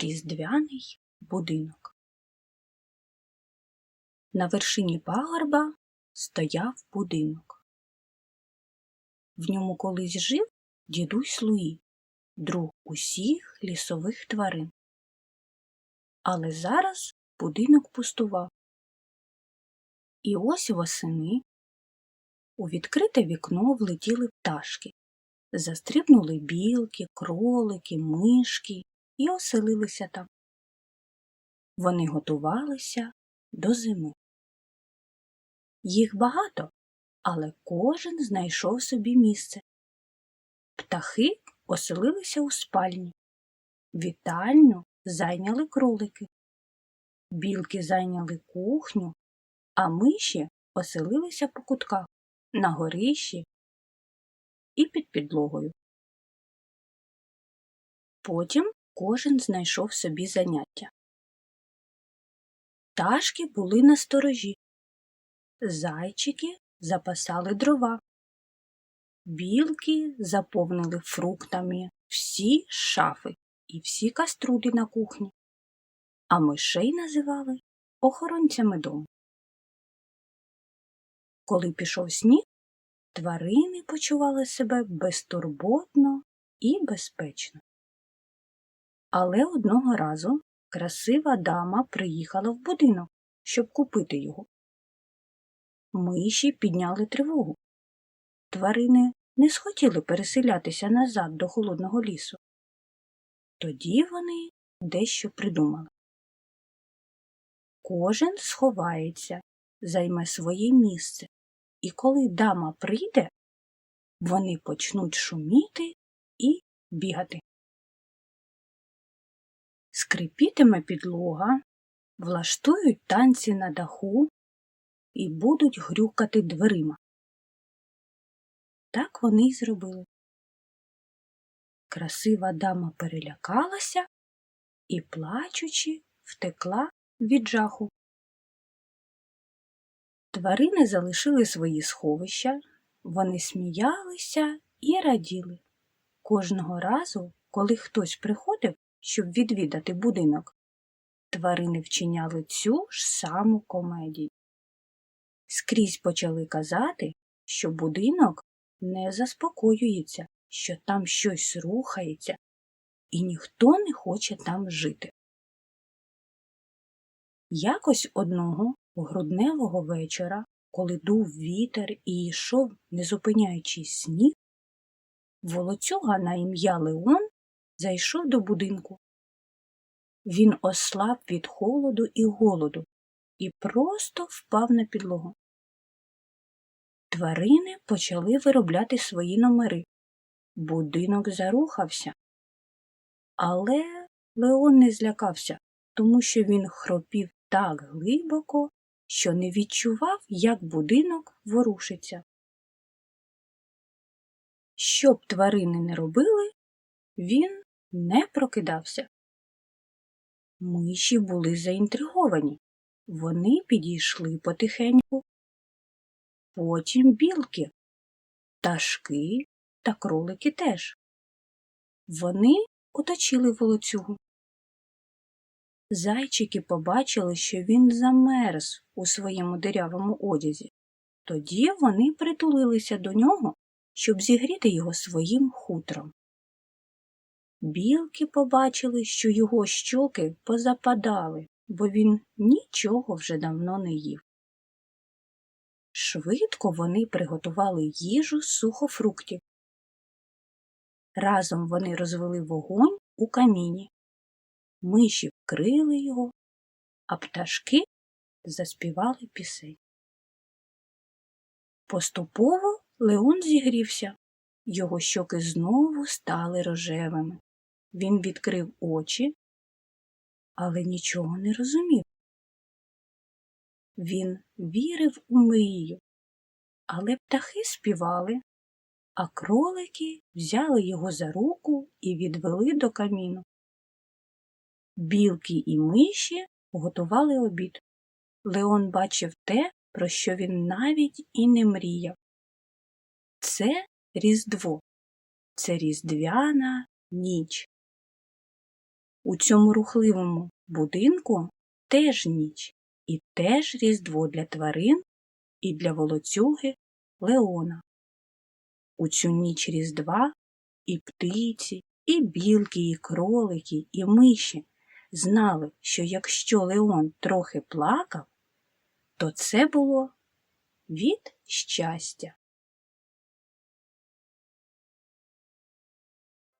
Різдвяний будинок. На вершині пагорба стояв будинок. В ньому колись жив дідусь Луї, друг усіх лісових тварин. Але зараз будинок пустував. І ось восени у відкрите вікно влетіли пташки, застрибнули білки, кролики, мишки і оселилися там. Вони готувалися до зими. Їх багато, але кожен знайшов собі місце. Птахи оселилися у спальні, вітальню зайняли кролики, білки зайняли кухню, а миші оселилися по кутках на горищі і під підлогою. Потім кожен знайшов собі заняття. Пташки були на сторожі, зайчики запасали дрова, білки заповнили фруктами всі шафи і всі каструлі на кухні, а мишей називали охоронцями дому. Коли пішов сніг, тварини почували себе безтурботно і безпечно. Але одного разу красива дама приїхала в будинок, щоб купити його. Миші підняли тривогу. Тварини не схотіли переселятися назад до холодного лісу. Тоді вони дещо придумали. Кожен сховається, займе своє місце, і коли дама прийде, вони почнуть шуміти і бігати. Скрипітиме підлога, влаштують танці на даху і будуть грюкати дверима. Так вони й зробили. Красива дама перелякалася і, плачучи, втекла від жаху. Тварини залишили свої сховища, вони сміялися і раділи. Кожного разу, коли хтось приходив, щоб відвідати будинок, тварини вчиняли цю ж саму комедію. Скрізь почали казати, що будинок не заспокоюється, що там щось рухається, і ніхто не хоче там жити. Якось одного грудневого вечора, коли дув вітер і йшов, не зупиняючись сніг, волоцюга на ім'я Леон зайшов до будинку. Він ослаб від холоду і голоду і просто впав на підлогу. Тварини почали виробляти свої номери. Будинок зарухався. Але Леон не злякався, тому що він хропів так глибоко, що не відчував, як будинок ворушиться. Що б тварини не робили, він не прокидався. Миші були заінтриговані. Вони підійшли потихеньку. Потім білки, пташки та кролики теж. Вони оточили волоцюгу. Зайчики побачили, що він замерз у своєму дирявому одязі. Тоді вони притулилися до нього, щоб зігріти його своїм хутром. Білки побачили, що його щоки позападали, бо він нічого вже давно не їв. Швидко вони приготували їжу з сухофруктів. Разом вони розвели вогонь у каміні, миші вкрили його, а пташки заспівали пісень. Поступово Леон зігрівся, його щоки знову стали рожевими. Він відкрив очі, але нічого не розумів. Він вірив у мрію, але птахи співали, а кролики взяли його за руку і відвели до каміну. Білки і миші готували обід. Леон бачив те, про що він навіть і не мріяв. Це Різдво, це різдвяна ніч. У цьому рухливому будинку теж ніч і теж різдво для тварин і для волоцюги Леона. У цю ніч різдва і птиці, і білки, і кролики, і миші знали, що якщо Леон трохи плакав, то це було від щастя.